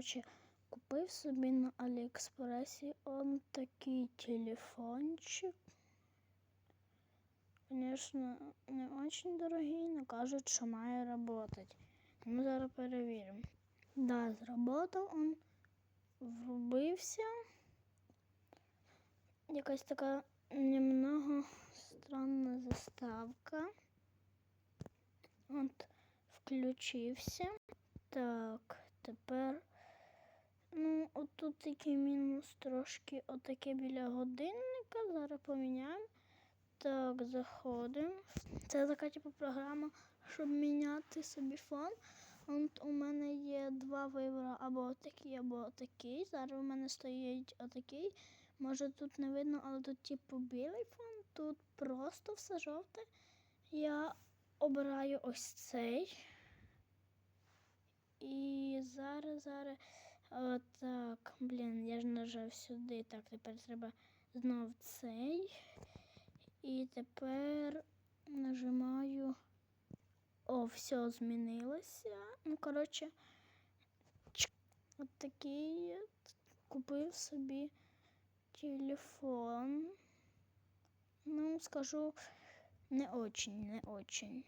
коротше, купив собі на Аліекспресі он такий телефончик. Звісно, не дуже дорогий, але кажуть, що має працювати. Ми зараз перевіримо. Да, зработав он, врубився. Якась така немного странна заставка. От, включився. Так. Отут такий мінус трошки отаке біля годинника. Зараз поміняємо. Так, заходимо. Це така типу програма, щоб міняти собі фон. От у мене є два вибори, або отакий, або отакий. Зараз у мене стоїть отакий. Може тут не видно, але тут типу білий фон, тут просто все жовте. Я обираю ось цей. І зараз, зараз. Отак. Блін, я ж нажав сюди. Так, тепер треба знов цей. І тепер нажимаю. О, все змінилося. Ну, коротше, от такий купив собі телефон. Ну, скажу, не очень, не очень.